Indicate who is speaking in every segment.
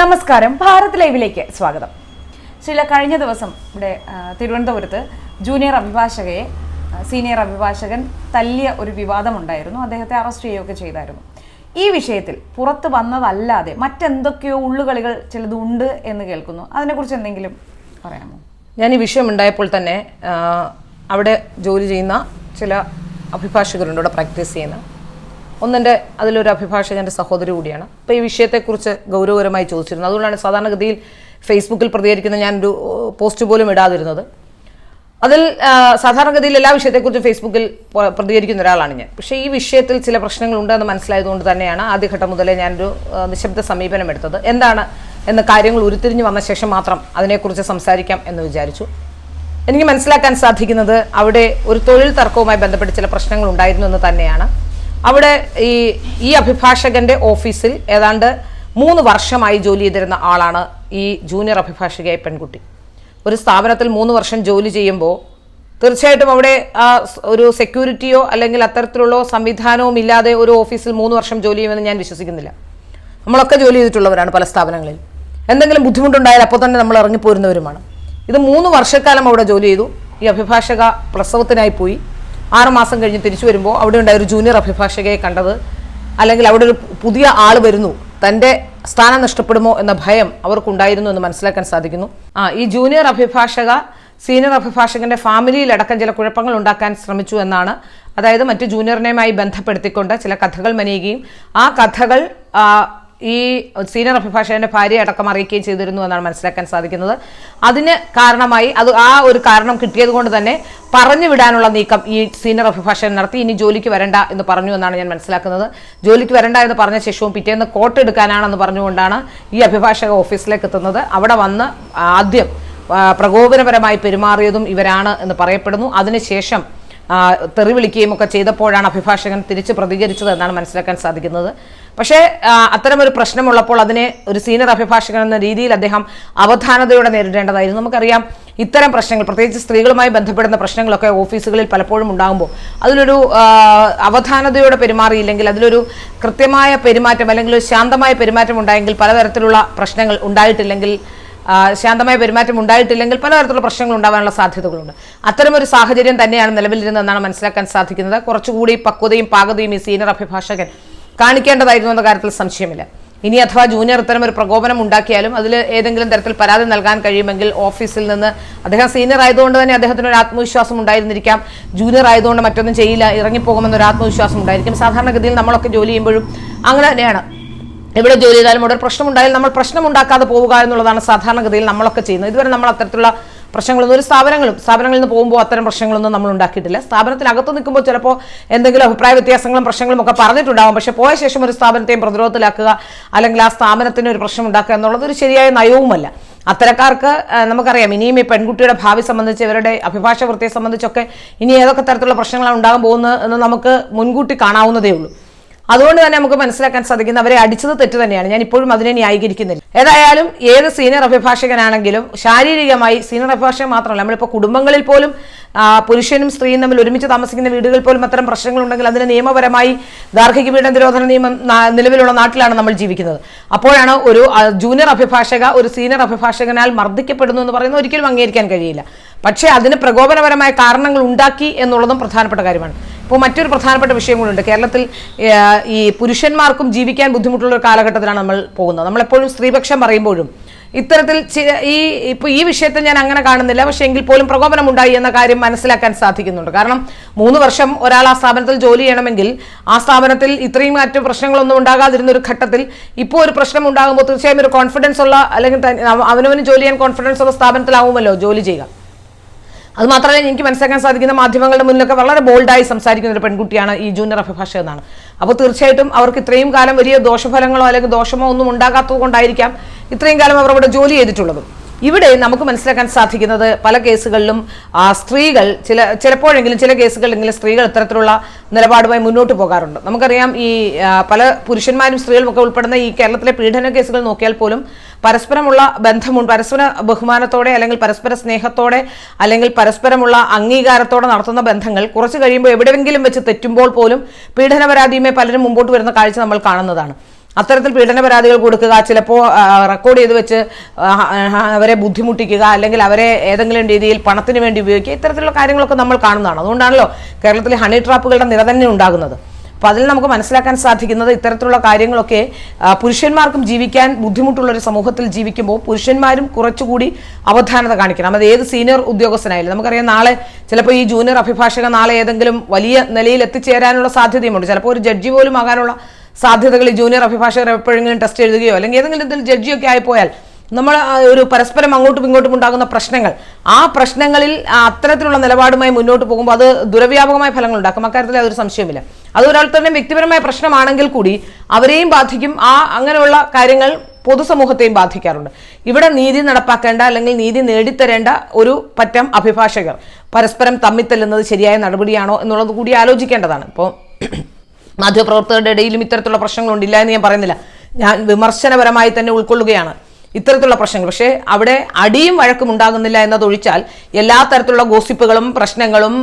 Speaker 1: നമസ്കാരം. ഭാരത് ലൈവിലേക്ക് സ്വാഗതം. ചില കഴിഞ്ഞ ദിവസം ഇവിടെ തിരുവനന്തപുരത്ത് ജൂനിയർ അഭിഭാഷകയെ സീനിയർ അഭിഭാഷകൻ തല്ലിയ ഒരു വിവാദമുണ്ടായിരുന്നു. അദ്ദേഹത്തെ അറസ്റ്റ് ചെയ്യുകയൊക്കെ ചെയ്തായിരുന്നു. ഈ വിഷയത്തിൽ പുറത്ത് വന്നതല്ലാതെ മറ്റെന്തൊക്കെയോ ഉള്ളുകളികൾ ചിലതുണ്ട് എന്ന് കേൾക്കുന്നു. അതിനെക്കുറിച്ച് എന്തെങ്കിലും പറയാമോ?
Speaker 2: ഞാൻ ഈ വിഷയം ഉണ്ടായപ്പോൾ തന്നെ അവിടെ ജോലി ചെയ്യുന്ന ചില അഭിഭാഷകരുണ്ട് ഇവിടെ പ്രാക്ടീസ് ചെയ്യുന്ന. ഒന്നെന്റെ അതിലൊരു അഭിഭാഷകന്റെ സഹോദരി കൂടിയാണ്. അപ്പോൾ ഈ വിഷയത്തെക്കുറിച്ച് ഗൗരവകരമായി ചോദിച്ചിരുന്നു. അതുകൊണ്ടാണ് സാധാരണഗതിയിൽ ഫേസ്ബുക്കിൽ പ്രതികരിക്കുന്ന ഞാനൊരു പോസ്റ്റ് പോലും ഇടാതിരുന്നത്. അതിൽ സാധാരണഗതിയിൽ എല്ലാ വിഷയത്തെക്കുറിച്ചും ഫേസ്ബുക്കിൽ പ്രതികരിക്കുന്ന ഒരാളാണ് ഞാൻ. പക്ഷേ ഈ വിഷയത്തിൽ ചില പ്രശ്നങ്ങളുണ്ടെന്ന് മനസ്സിലായതുകൊണ്ട് തന്നെയാണ് ആദ്യഘട്ടം മുതലേ ഞാനൊരു നിശബ്ദ സമീപനം എടുത്തത്. എന്താണ് എന്ന കാര്യങ്ങൾ ഉരുത്തിരിഞ്ഞു വന്ന ശേഷം മാത്രം അതിനെക്കുറിച്ച് സംസാരിക്കാം എന്ന് വിചാരിച്ചു. എനിക്ക് മനസ്സിലാക്കാൻ സാധിക്കുന്നത് അവിടെ ഒരു തൊഴിൽ തർക്കവുമായി ബന്ധപ്പെട്ട് ചില പ്രശ്നങ്ങൾ ഉണ്ടായിരുന്നു എന്ന് തന്നെയാണ്. അവിടെ ഈ ഈ അഭിഭാഷകന്റെ ഓഫീസിൽ ഏതാണ്ട് മൂന്ന് വർഷമായി ജോലി ചെയ്തിരുന്ന ആളാണ് ഈ ജൂനിയർ അഭിഭാഷകയായ പെൺകുട്ടി. ഒരു സ്ഥാപനത്തിൽ മൂന്ന് വർഷം ജോലി ചെയ്യുമ്പോൾ തീർച്ചയായിട്ടും അവിടെ ഒരു സെക്യൂരിറ്റിയോ അല്ലെങ്കിൽ അത്തരത്തിലുള്ള സംവിധാനവും ഇല്ലാതെ ഒരു ഓഫീസിൽ മൂന്ന് വർഷം ജോലി ചെയ്യുമെന്ന് ഞാൻ വിശ്വസിക്കുന്നില്ല. നമ്മളൊക്കെ ജോലി ചെയ്തിട്ടുള്ളവരാണ് പല സ്ഥാപനങ്ങളിൽ. എന്തെങ്കിലും ബുദ്ധിമുട്ടുണ്ടായാൽ അപ്പോൾ തന്നെ നമ്മൾ ഇറങ്ങിപ്പോരുന്നവരുമാണ്. ഇത് മൂന്ന് വർഷക്കാലം അവിടെ ജോലി ചെയ്തു. ഈ അഭിഭാഷക പ്രസവത്തിനായി പോയി. ആറ് മാസം കഴിഞ്ഞ് തിരിച്ചു വരുമ്പോൾ അവിടെ ഉണ്ടായ ഒരു ജൂനിയർ അഭിഭാഷകയെ കണ്ടത്. അല്ലെങ്കിൽ അവിടെ ഒരു പുതിയ ആൾ വരുന്നു. തന്റെ സ്ഥാനം നഷ്ടപ്പെടുമോ എന്ന ഭയം അവർക്കുണ്ടായിരുന്നു എന്ന് മനസ്സിലാക്കാൻ സാധിക്കുന്നു. ആ ഈ ജൂനിയർ അഭിഭാഷക സീനിയർ അഭിഭാഷകന്റെ ഫാമിലിയിലടക്കം ചില കുഴപ്പങ്ങൾ ഉണ്ടാക്കാൻ ശ്രമിച്ചു എന്നാണ്. അതായത് മറ്റു ജൂനിയറിനെയുമായി ബന്ധപ്പെടുത്തിക്കൊണ്ട് ചില കഥകൾ മെനയുകയും ആ കഥകൾ ഈ സീനിയർ അഭിഭാഷകന്റെ ഭാര്യ അടക്കം അറിയിക്കുകയും ചെയ്തിരുന്നു എന്നാണ് മനസ്സിലാക്കാൻ സാധിക്കുന്നത്. അതിന് കാരണമായി അത് ആ ഒരു കാരണം കിട്ടിയത് കൊണ്ട് തന്നെ പറഞ്ഞു വിടാനുള്ള നീക്കം ഈ സീനിയർ അഭിഭാഷകൻ നടത്തി. ഇനി ജോലിക്ക് വരണ്ട എന്ന് പറഞ്ഞു എന്നാണ് ഞാൻ മനസ്സിലാക്കുന്നത്. ജോലിക്ക് വരണ്ട എന്ന് പറഞ്ഞ ശേഷവും പിറ്റേന്ന് കോട്ട് എടുക്കാനാണെന്ന് പറഞ്ഞുകൊണ്ടാണ് ഈ അഭിഭാഷക ഓഫീസിലേക്ക് എത്തുന്നത്. അവിടെ വന്ന് ആദ്യം പ്രകോപനപരമായി പെരുമാറിയതും ഇവരാണ് എന്ന് പറയപ്പെടുന്നു. അതിനുശേഷം തെറി വിളിക്കുകയും ഒക്കെ ചെയ്തപ്പോഴാണ് അഭിഭാഷകൻ തിരിച്ച് പ്രതികരിച്ചത് എന്നാണ് മനസ്സിലാക്കാൻ സാധിക്കുന്നത്. പക്ഷേ അത്തരമൊരു പ്രശ്നമുള്ളപ്പോൾ അതിനെ ഒരു സീനിയർ അഭിഭാഷകൻ എന്ന രീതിയിൽ അദ്ദേഹം അവധാനതയോടെ നേരിടേണ്ടതായിരുന്നു. നമുക്കറിയാം ഇത്തരം പ്രശ്നങ്ങൾ പ്രത്യേകിച്ച് സ്ത്രീകളുമായി ബന്ധപ്പെടുന്ന പ്രശ്നങ്ങളൊക്കെ ഓഫീസുകളിൽ പലപ്പോഴും ഉണ്ടാകുമ്പോൾ അതിലൊരു അവധാനതയോടെ പെരുമാറിയില്ലെങ്കിൽ അതിലൊരു കൃത്യമായ പെരുമാറ്റം അല്ലെങ്കിൽ ഒരു ശാന്തമായ പെരുമാറ്റം ഉണ്ടായെങ്കിൽ പലതരത്തിലുള്ള പ്രശ്നങ്ങൾ ഉണ്ടായിട്ടില്ലെങ്കിൽ ശാന്തമായ പെരുമാറ്റം ഉണ്ടായിട്ടില്ലെങ്കിൽ പലതരത്തിലുള്ള പ്രശ്നങ്ങൾ ഉണ്ടാകാനുള്ള സാധ്യതകളുണ്ട്. അത്തരമൊരു സാഹചര്യം തന്നെയാണ് നിലവിലിരുന്നതെന്നാണ് മനസ്സിലാക്കാൻ സാധിക്കുന്നത്. കുറച്ചുകൂടി പക്വതയും പാകതയും ഈ സീനിയർ അഭിഭാഷകൻ കാണിക്കേണ്ടതായിരുന്നു എന്ന കാര്യത്തിൽ സംശയമില്ല. ഇനി അഥവാ ജൂനിയർ ഇത്തരം ഒരു പ്രകോപനം ഉണ്ടാക്കിയാലും അതിൽ ഏതെങ്കിലും തരത്തിൽ പരാതി നൽകാൻ കഴിയുമെങ്കിൽ ഓഫീസിൽ നിന്ന് അദ്ദേഹം സീനിയർ ആയതുകൊണ്ട് തന്നെ അദ്ദേഹത്തിന് ഒരു ആത്മവിശ്വാസം ഉണ്ടായിരുന്നിരിക്കാം. ജൂനിയർ ആയതുകൊണ്ട് മറ്റൊന്നും ചെയ്യില്ല ഇറങ്ങിപ്പോകുമെന്നൊരു ആത്മവിശ്വാസം ഉണ്ടായിരിക്കും. സാധാരണഗതിയിൽ നമ്മളൊക്കെ ജോലി ചെയ്യുമ്പോഴും അങ്ങനെ തന്നെയാണ്. എവിടെ ജോലി ചെയ്താലും അവിടെ ഒരു പ്രശ്നം ഉണ്ടായാലും നമ്മൾ പ്രശ്നം ഉണ്ടാക്കാതെ പോവുക എന്നുള്ളതാണ് സാധാരണഗതിയിൽ നമ്മളൊക്കെ ചെയ്യുന്നത്. ഇതുവരെ നമ്മൾ അത്തരത്തിലുള്ള പ്രശ്നങ്ങളൊന്നും ഒരു സ്ഥാപനങ്ങളും സ്ഥാപനങ്ങളിൽ നിന്ന് പോകുമ്പോൾ അത്തരം പ്രശ്നങ്ങളൊന്നും നമ്മൾ ഉണ്ടാക്കിയിട്ടില്ല. സ്ഥാപനത്തിനകത്ത് നിൽക്കുമ്പോൾ ചിലപ്പോൾ എന്തെങ്കിലും അഭിപ്രായ വ്യത്യാസങ്ങളും പ്രശ്നങ്ങളും ഒക്കെ പറഞ്ഞിട്ടുണ്ടാവും. പക്ഷേ പോയ ശേഷം ഒരു സ്ഥാപനത്തെയും പ്രതിരോധത്തിലാക്കുക അല്ലെങ്കിൽ ആ സ്ഥാപനത്തിന് ഒരു പ്രശ്നം ഉണ്ടാക്കുക എന്നുള്ളത് ഒരു ശരിയായ നയവുമല്ല. അത്തരക്കാർക്ക് നമുക്കറിയാം ഇനിയും ഈ പെൺകുട്ടിയുടെ ഭാവി സംബന്ധിച്ച് ഇവരുടെ അഭിഭാഷ വൃത്തിയെ സംബന്ധിച്ചൊക്കെ ഇനി ഏതൊക്കെ തരത്തിലുള്ള പ്രശ്നങ്ങളാണ് ഉണ്ടാകാൻ പോകുന്നത് എന്ന് നമുക്ക് മുൻകൂട്ടി കാണാവുന്നതേ ഉള്ളൂ. അതുകൊണ്ട് തന്നെ നമുക്ക് മനസ്സിലാക്കാൻ സാധിക്കുന്ന അവരെ അടിച്ചത് തെറ്റ് തന്നെയാണ്. ഞാൻ ഇപ്പോഴും അതിനെ ന്യായീകരിക്കുന്നില്ല. ഏതായാലും ഏത് സീനിയർ അഭിഭാഷകനാണെങ്കിലും ശാരീരികമായി സീനിയർ അഭിഭാഷകൻ മാത്രമല്ല നമ്മളിപ്പോൾ കുടുംബങ്ങളിൽ പോലും പുരുഷനും സ്ത്രീയും തമ്മിൽ ഒരുമിച്ച് താമസിക്കുന്ന വീടുകളിൽ പോലും അത്തരം പ്രശ്നങ്ങളുണ്ടെങ്കിൽ അതിന് നിയമപരമായി ഗാർഹിക പീഡന നിരോധന നിയമം നിലവിലുള്ള നാട്ടിലാണ് നമ്മൾ ജീവിക്കുന്നത്. അപ്പോഴാണ് ഒരു ജൂനിയർ അഭിഭാഷക ഒരു സീനിയർ അഭിഭാഷകനാൽ മർദ്ദിക്കപ്പെടുന്നു എന്ന് പറയുന്നത് ഒരിക്കലും അംഗീകരിക്കാൻ കഴിയില്ല. പക്ഷേ അതിന് പ്രകോപനപരമായ കാരണങ്ങൾ ഉണ്ടാക്കി എന്നുള്ളതും പ്രധാനപ്പെട്ട കാര്യമാണ്. ഇപ്പോൾ മറ്റൊരു പ്രധാനപ്പെട്ട വിഷയം കൂടിയുണ്ട് കേരളത്തിൽ ഈ പുരുഷന്മാർക്കും ജീവിക്കാൻ ബുദ്ധിമുട്ടുള്ള ഒരു കാലഘട്ടത്തിലാണ് നമ്മൾ പോകുന്നത്. നമ്മളെപ്പോഴും സ്ത്രീപക്ഷം പറയുമ്പോഴും ഇത്തരത്തിൽ ഈ ഇപ്പോൾ ഈ വിഷയത്തെ ഞാൻ അങ്ങനെ കാണുന്നില്ല. പക്ഷേ എങ്കിൽ പോലും പ്രകോപനം ഉണ്ടായി എന്ന കാര്യം മനസ്സിലാക്കാൻ സാധിക്കുന്നുണ്ട്. കാരണം മൂന്ന് വർഷം ഒരാൾ ആ സ്ഥാപനത്തിൽ ജോലി ചെയ്യണമെങ്കിൽ ആ സ്ഥാപനത്തിൽ ഇത്രയും മറ്റു പ്രശ്നങ്ങളൊന്നും ഉണ്ടാകാതിരുന്ന ഒരു ഘട്ടത്തിൽ ഇപ്പോൾ ഒരു പ്രശ്നം ഉണ്ടാകുമ്പോൾ തീർച്ചയായും ഒരു കോൺഫിഡൻസ് ഉള്ള അല്ലെങ്കിൽ അവനവന് ജോലി ചെയ്യാൻ കോൺഫിഡൻസ് ഉള്ള സ്ഥാപനത്തിലാവുമല്ലോ ജോലി ചെയ്യുക. അത് മാത്രമല്ല എനിക്ക് മനസ്സിലാക്കാൻ സാധിക്കുന്ന മാധ്യമങ്ങളുടെ മുന്നിലൊക്കെ വളരെ ബോൾഡായി സംസാരിക്കുന്ന ഒരു പെൺകുട്ടിയാണ് ഈ ജൂനിയർ അഭിഭാഷക എന്നാണ്. അപ്പോൾ തീർച്ചയായിട്ടും അവർക്ക് ഇത്രയും കാലം വലിയ ദോഷഫലങ്ങളോ അല്ലെങ്കിൽ ദോഷമോ ഒന്നും ഉണ്ടാകാത്തത് കൊണ്ടായിരിക്കാം ഇത്രയും കാലം അവർ അവിടെ ജോലി ചെയ്തിട്ടുള്ളതും. ഇവിടെ നമുക്ക് മനസ്സിലാക്കാൻ സാധിക്കുന്നത് പല കേസുകളിലും സ്ത്രീകൾ ചില ചിലപ്പോഴെങ്കിലും ചില കേസുകളിലെങ്കിലും സ്ത്രീകൾ ഇത്തരത്തിലുള്ള നിലപാടുമായി മുന്നോട്ട് പോകാറുണ്ട്. നമുക്കറിയാം ഈ പല പുരുഷന്മാരും സ്ത്രീകളും ഒക്കെ ഉൾപ്പെടുന്ന ഈ കേരളത്തിലെ പീഡന കേസുകൾ നോക്കിയാൽ പോലും പരസ്പരമുള്ള ബന്ധമുണ്ട്. പരസ്പര ബഹുമാനത്തോടെ അല്ലെങ്കിൽ പരസ്പര സ്നേഹത്തോടെ അല്ലെങ്കിൽ പരസ്പരമുള്ള അംഗീകാരത്തോടെ നടത്തുന്ന ബന്ധങ്ങൾ കുറച്ച് കഴിയുമ്പോൾ എവിടെയെങ്കിലും വെച്ച് തെറ്റുമ്പോൾ പോലും പീഡന പരാതിയുമേ പലരും മുമ്പോട്ട് വരുന്ന കാഴ്ച നമ്മൾ കാണുന്നതാണ്. അത്തരത്തിൽ പീഡന പരാതികൾ കൊടുക്കുക ചിലപ്പോൾ റെക്കോർഡ് ചെയ്ത് വെച്ച് അവരെ ബുദ്ധിമുട്ടിക്കുക അല്ലെങ്കിൽ അവരെ ഏതെങ്കിലും രീതിയിൽ പണത്തിന് വേണ്ടി ഉപയോഗിക്കുക ഇത്തരത്തിലുള്ള കാര്യങ്ങളൊക്കെ നമ്മൾ കാണുന്നതാണ്. അതുകൊണ്ടാണല്ലോ കേരളത്തിലെ ഹണി ട്രാപ്പുകളുടെ നിര തന്നെ ഉണ്ടാകുന്നത്. അപ്പോൾ അതിൽ നമുക്ക് മനസ്സിലാക്കാൻ സാധിക്കുന്നത് ഇത്തരത്തിലുള്ള കാര്യങ്ങളൊക്കെ പുരുഷന്മാർക്കും ജീവിക്കാൻ ബുദ്ധിമുട്ടുള്ള ഒരു സമൂഹത്തിൽ ജീവിക്കുമ്പോൾ പുരുഷന്മാരും കുറച്ചുകൂടി അവധാനത കാണിക്കണം. അത് ഏത് സീനിയർ ഉദ്യോഗസ്ഥനായാലും. നമുക്കറിയാം നാളെ ചിലപ്പോൾ ഈ ജൂനിയർ അഭിഭാഷക നാളെ ഏതെങ്കിലും വലിയ നിലയിൽ എത്തിച്ചേരാനുള്ള സാധ്യതയുമുണ്ട്. ചിലപ്പോൾ ഒരു ജഡ്ജി പോലും ആകാനുള്ള സാധ്യതകൾ ഈ ജൂനിയർ അഭിഭാഷകർ എപ്പോഴെങ്കിലും ടെസ്റ്റ് എഴുതുകയോ അല്ലെങ്കിൽ ഏതെങ്കിലും ഇതിൽ ജഡ്ജിയൊക്കെ ആയിപ്പോയാൽ നമ്മൾ ഒരു പരസ്പരം അങ്ങോട്ടും ഇങ്ങോട്ടും ഉണ്ടാകുന്ന പ്രശ്നങ്ങൾ. ആ പ്രശ്നങ്ങളിൽ അത്തരത്തിലുള്ള നിലപാടുമായി മുന്നോട്ട് പോകുമ്പോൾ അത് ദുരവ്യാപകമായ ഫലങ്ങൾ ഉണ്ടാക്കും. അക്കാര്യത്തിൽ അതൊരു സംശയമില്ല അത് ഒരാൾ തന്നെ വ്യക്തിപരമായ പ്രശ്നമാണെങ്കിൽ കൂടി അവരെയും ബാധിക്കും. ആ അങ്ങനെയുള്ള കാര്യങ്ങൾ പൊതുസമൂഹത്തെയും ബാധിക്കാറുണ്ട്. ഇവിടെ നീതി നടപ്പാക്കേണ്ട അല്ലെങ്കിൽ നീതി നേടിത്തരേണ്ട ഒരു പറ്റം അഭിഭാഷകർ പരസ്പരം തമ്മിത്തല്ലുന്നത് ശരിയായ നടപടിയാണോ എന്നുള്ളത് കൂടി ആലോചിക്കേണ്ടതാണ്. ഇപ്പോൾ മാധ്യമപ്രവർത്തകരുടെ ഇടയിലും ഇത്തരത്തിലുള്ള പ്രശ്നങ്ങളുണ്ടില്ല എന്ന് ഞാൻ പറയുന്നില്ല. ഞാൻ വിമർശനപരമായി തന്നെ ഉൾക്കൊള്ളുകയാണ് ഇത്തരത്തിലുള്ള പ്രശ്നങ്ങൾ. പക്ഷേ അവിടെ അടിയും വഴക്കും ഉണ്ടാകുന്നില്ല എന്നതൊഴിച്ചാൽ എല്ലാ തരത്തിലുള്ള ഗോസിപ്പുകളും പ്രശ്നങ്ങളും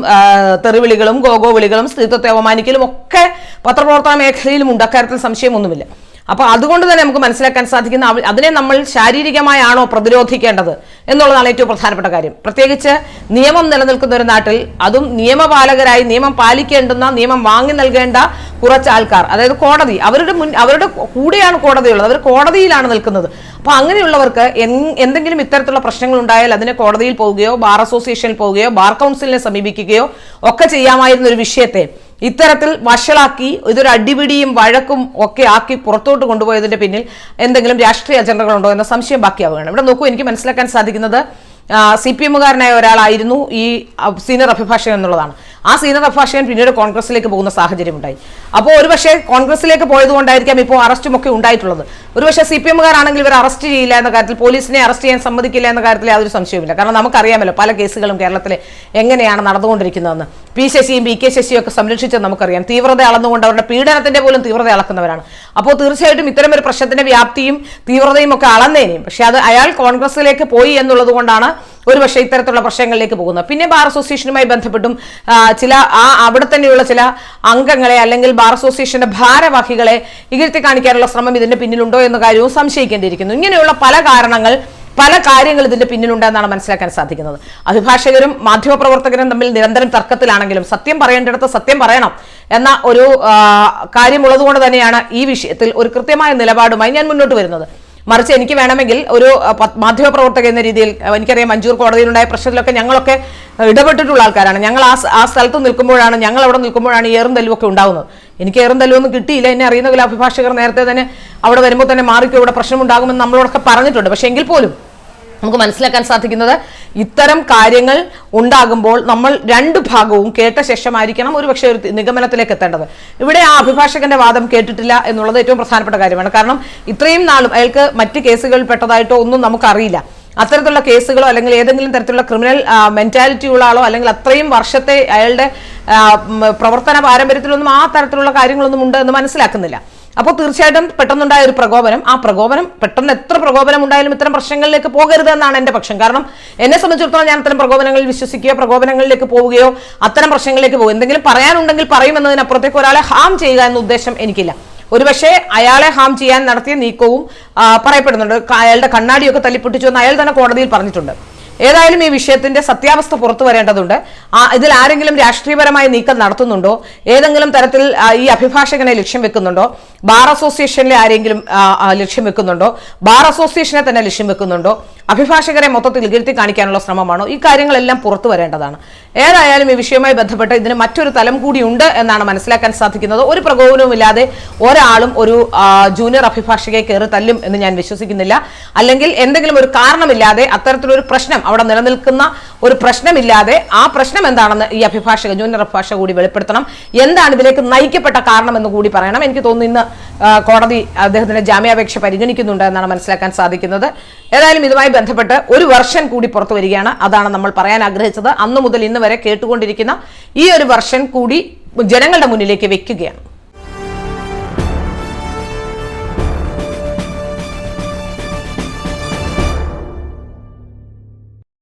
Speaker 2: തെറിവിളികളും ഗോഗോ വിളികളും സ്ത്രീത്വത്തെ അവമാനിക്കലും ഒക്കെ പത്രപ്രവർത്തന മേഖലയിലും ഉണ്ട്. അക്കാര്യത്തിൽ സംശയമൊന്നുമില്ല. അപ്പൊ അതുകൊണ്ട് തന്നെ നമുക്ക് മനസ്സിലാക്കാൻ സാധിക്കുന്ന അതിനെ നമ്മൾ ശാരീരികമായാണോ പ്രതിരോധിക്കേണ്ടത് എന്നുള്ളതാണ് ഏറ്റവും പ്രധാനപ്പെട്ട കാര്യം. പ്രത്യേകിച്ച് നിയമം നിലനിൽക്കുന്ന ഒരു നാട്ടിൽ അതും നിയമപാലകരായി നിയമം പാലിക്കേണ്ടുന്ന നിയമം വാങ്ങി നൽകേണ്ട കുറച്ച് ആൾക്കാർ അതായത് കോടതി അവരുടെ മുൻ അവരുടെ കൂടെയാണ് കോടതിയുള്ളത് അവർ കോടതിയിലാണ് നിൽക്കുന്നത്. അപ്പൊ അങ്ങനെയുള്ളവർക്ക് എന്തെങ്കിലും ഇത്തരത്തിലുള്ള പ്രശ്നങ്ങൾ ഉണ്ടായാൽ അതിനെ കോടതിയിൽ പോവുകയോ ബാർ അസോസിയേഷനിൽ പോവുകയോ ബാർ കൗൺസിലിനെ സമീപിക്കുകയോ ഒക്കെ ചെയ്യാമായിരുന്ന ഒരു വിഷയത്തെ ഇത്തരത്തിൽ വഷളാക്കി ഇതൊരു അടിപിടിയും വഴക്കും ഒക്കെ ആക്കി പുറത്തോട്ട് കൊണ്ടുപോയതിന്റെ പിന്നിൽ എന്തെങ്കിലും രാഷ്ട്രീയ അജണ്ടകളുണ്ടോ എന്ന സംശയം ബാക്കിയാവുകയാണ്. ഇവിടെ നോക്കൂ എനിക്ക് മനസ്സിലാക്കാൻ സാധിക്കുന്നത് സി പി എമ്മുകാരനായ ഒരാളായിരുന്നു ഈ സീനിയർ അഭിഭാഷകൻ എന്നുള്ളതാണ്. ആ സീനിയർ അഭിഭാഷകൻ പിന്നീട് കോൺഗ്രസിലേക്ക് പോകുന്ന സാഹചര്യം ഉണ്ടായി അപ്പോൾ ഒരുപക്ഷെ കോൺഗ്രസിലേക്ക് പോയതുകൊണ്ടായിരിക്കാം ഇപ്പോൾ അറസ്റ്റും ഒക്കെ ഉണ്ടായിട്ടുള്ളത്. ഒരുപക്ഷെ സി പി എമ്മുകാരാണെങ്കിൽ ഇവർ അറസ്റ്റ് ചെയ്യില്ല എന്ന കാര്യത്തിൽ പോലീസിനെ അറസ്റ്റ് ചെയ്യാൻ സമ്മതിക്കില്ല എന്ന കാര്യത്തിൽ യാതൊരു സംശയവുമില്ല. കാരണം നമുക്കറിയാമല്ലോ പല കേസുകളും കേരളത്തിൽ എങ്ങനെയാണ് നടന്നുകൊണ്ടിരിക്കുന്നതെന്ന്. പി ശശിയും പി കെ ശശിയും ഒക്കെ സംരക്ഷിച്ചത് നമുക്കറിയാം. തീവ്രത അളന്നുകൊണ്ട് അവരുടെ പീഡനത്തിന്റെ പോലും തീവ്രത അളക്കുന്നവരാണ്. അപ്പോൾ തീർച്ചയായിട്ടും ഇത്തരം ഒരു പ്രശ്നത്തിന്റെ വ്യാപ്തിയും തീവ്രതയും ഒക്കെ അളന്നേനെയും പക്ഷെ അത് അയാൾ കോൺഗ്രസിലേക്ക് പോയി എന്നുള്ളത് കൊണ്ടാണ് ഒരുപക്ഷെ ഇത്തരത്തിലുള്ള പ്രശ്നങ്ങളിലേക്ക് പോകുന്നത് പിന്നെ ബാർ അസോസിയേഷനുമായി ബന്ധപ്പെട്ടും ചില ആ അവിടെ തന്നെയുള്ള ചില അംഗങ്ങളെ അല്ലെങ്കിൽ ബാർ അസോസിയേഷന്റെ ഭാരവാഹികളെ ഇകഴ്ത്തി കാണിക്കാനുള്ള ശ്രമം ഇതിന്റെ പിന്നിലുണ്ടോ എന്ന കാര്യവും സംശയിക്കേണ്ടിയിരിക്കുന്നു. ഇങ്ങനെയുള്ള പല കാരണങ്ങൾ പല കാര്യങ്ങൾ ഇതിന്റെ പിന്നിലുണ്ടെന്നാണ് മനസ്സിലാക്കാൻ സാധിക്കുന്നത്. അഭിഭാഷകരും മാധ്യമപ്രവർത്തകരും തമ്മിൽ നിരന്തരം തർക്കത്തിലാണെങ്കിലും സത്യം പറയേണ്ടിടത്ത് സത്യം പറയണം എന്ന ഒരു കാര്യമുള്ളതുകൊണ്ട് കാര്യമുള്ളത് തന്നെയാണ് ഈ വിഷയത്തിൽ ഒരു കൃത്യമായ നിലപാടുമായി ഞാൻ മുന്നോട്ട് വരുന്നത്. മറിച്ച് എനിക്ക് വേണമെങ്കിൽ ഒരു മാധ്യമപ്രവർത്തക എന്ന രീതിയിൽ എനിക്കറിയാം മഞ്ചൂർ കോടതിയിലുണ്ടായ പ്രശ്നത്തിലൊക്കെ ഞങ്ങളൊക്കെ ഇടപെട്ടിട്ടുള്ള ആൾക്കാരാണ്. ഞങ്ങൾ ആ ആ സ്ഥലത്ത് നിൽക്കുമ്പോഴാണ് ഞങ്ങൾ അവിടെ നിൽക്കുമ്പോഴാണ് ഏറും തല്ലുമൊക്കെ ഉണ്ടാകുന്നത് എനിക്ക് ഏറും തല്ലുമൊന്നും കിട്ടിയില്ല. എന്നെ അറിയുന്ന അഭിഭാഷകർ നേരത്തെ തന്നെ അവിടെ വരുമ്പോൾ തന്നെ മാറിക്കോ ഇവിടെ പ്രശ്നമുണ്ടാകുമെന്ന് നമ്മളോടൊക്കെ പറഞ്ഞിട്ടുണ്ട്. പക്ഷേ എങ്കിൽ പോലും നമുക്ക് മനസ്സിലാക്കാൻ സാധിക്കുന്നത് ഇത്തരം കാര്യങ്ങൾ ഉണ്ടാകുമ്പോൾ നമ്മൾ രണ്ട് ഭാഗവും കേട്ട ശേഷമായിരിക്കണം ഒരു പക്ഷേ ഒരു നിഗമനത്തിലേക്ക് എത്തേണ്ടത്. ഇവിടെ ആ അഭിഭാഷകന്റെ വാദം കേട്ടിട്ടില്ല എന്നുള്ളത് ഏറ്റവും പ്രധാനപ്പെട്ട കാര്യമാണ്. കാരണം ഇത്രയും നാളും അയാൾക്ക് മറ്റ് കേസുകളിൽ പെട്ടതായിട്ടോ ഒന്നും നമുക്കറിയില്ല. അത്തരത്തിലുള്ള കേസുകളോ അല്ലെങ്കിൽ ഏതെങ്കിലും തരത്തിലുള്ള ക്രിമിനൽ മെന്റാലിറ്റി ഉള്ള ആളോ അല്ലെങ്കിൽ അത്രയും വർഷത്തെ അയാളുടെ പ്രവർത്തന പാരമ്പര്യത്തിലൊന്നും ആ തരത്തിലുള്ള കാര്യങ്ങളൊന്നും ഉണ്ട് എന്ന് മനസ്സിലാക്കുന്നില്ല. അപ്പോൾ തീർച്ചയായിട്ടും പെട്ടെന്നുണ്ടായ ഒരു പ്രകോപനം. ആ പ്രകോപനം പെട്ടെന്ന് എത്ര പ്രകോപനം ഉണ്ടായാലും ഇത്തരം പ്രശ്നങ്ങളിലേക്ക് പോകരുത് എന്നാണ് എന്റെ പക്ഷം. കാരണം എന്നെ സംബന്ധിച്ചിടത്തോളം ഞാൻ അത്തരം പ്രകോപനങ്ങളിൽ വിശ്വസിക്കുകയോ പ്രകോപനങ്ങളിലേക്ക് പോവുകയോ അത്തരം പ്രശ്നങ്ങളിലേക്ക് പോകും. എന്തെങ്കിലും പറയാനുണ്ടെങ്കിൽ പറയുമെന്നതിനപ്പുറത്തേക്ക് ഒരാളെ ഹാം ചെയ്യുക എന്ന ഉദ്ദേശം എനിക്കില്ല. ഒരുപക്ഷെ അയാളെ ഹാം ചെയ്യാൻ നടത്തിയ നീക്കവും പറയപ്പെടുന്നുണ്ട്. അയാളുടെ കണ്ണാടിയൊക്കെ തല്ലിപ്പൊട്ടിച്ചു എന്ന് അയാൾ തന്നെ കോടതിയിൽ പറഞ്ഞിട്ടുണ്ട്. ഏതായാലും ഈ വിഷയത്തിന്റെ സത്യാവസ്ഥ പുറത്തു വരേണ്ടതുണ്ട്. ഇതിൽ ആരെങ്കിലും രാഷ്ട്രീയപരമായ നീക്കം നടത്തുന്നുണ്ടോ? ഏതെങ്കിലും തരത്തിൽ ഈ അഭിഭാഷകനെ ലക്ഷ്യം വെക്കുന്നുണ്ടോ? ബാർ അസോസിയേഷനിലെ ആരെങ്കിലും ലക്ഷ്യം വെക്കുന്നുണ്ടോ? ബാർ അസോസിയേഷനെ തന്നെ ലക്ഷ്യം വെക്കുന്നുണ്ടോ? അഭിഭാഷകരെ മൊത്തത്തിൽ ഇകഴ്ത്തി കാണിക്കാനുള്ള ശ്രമമാണോ? ഈ കാര്യങ്ങളെല്ലാം പുറത്തു വരേണ്ടതാണ്. ഏതായാലും ഈ വിഷയവുമായി ബന്ധപ്പെട്ട് ഇതിന് മറ്റൊരു തലം കൂടിയുണ്ട് എന്നാണ് മനസ്സിലാക്കാൻ സാധിക്കുന്നത്. ഒരു പ്രകോപനവുമില്ലാതെ ഒരാളും ഒരു ജൂനിയർ അഭിഭാഷകയെ കയറി തല്ലും എന്ന് ഞാൻ വിശ്വസിക്കുന്നില്ല. അല്ലെങ്കിൽ എന്തെങ്കിലും ഒരു കാരണമില്ലാതെ അത്തരത്തിലൊരു പ്രശ്നം അവിടെ നിലനിൽക്കുന്ന ഒരു പ്രശ്നമില്ലാതെ ആ പ്രശ്നം എന്താണെന്ന് ഈ അഭിഭാഷക ജൂനിയർ അഭിഭാഷക കൂടി വെളിപ്പെടുത്തണം. എന്താണ് ഇതിലേക്ക് നയിക്കപ്പെട്ട കാരണം എന്ന് കൂടി പറയണം. എനിക്ക് തോന്നുന്നു ഇന്ന് കോടതി അദ്ദേഹത്തിന്റെ ജാമ്യാപേക്ഷ പരിഗണിക്കുന്നുണ്ട് എന്നാണ് മനസ്സിലാക്കാൻ സാധിക്കുന്നത്. ഏതായാലും ഇതുമായി ബന്ധപ്പെട്ട് ഒരു വർഷൻ കൂടി പുറത്തു വരികയാണ്. അതാണ് നമ്മൾ പറയാൻ ആഗ്രഹിച്ചത്. അന്നു മുതൽ ഇന്ന് വരെ കേട്ടുകൊണ്ടിരിക്കുന്ന ഈ ഒരു വർഷൻ കൂടി ജനങ്ങളുടെ മുന്നിലേക്ക് വെക്കുകയാണ്.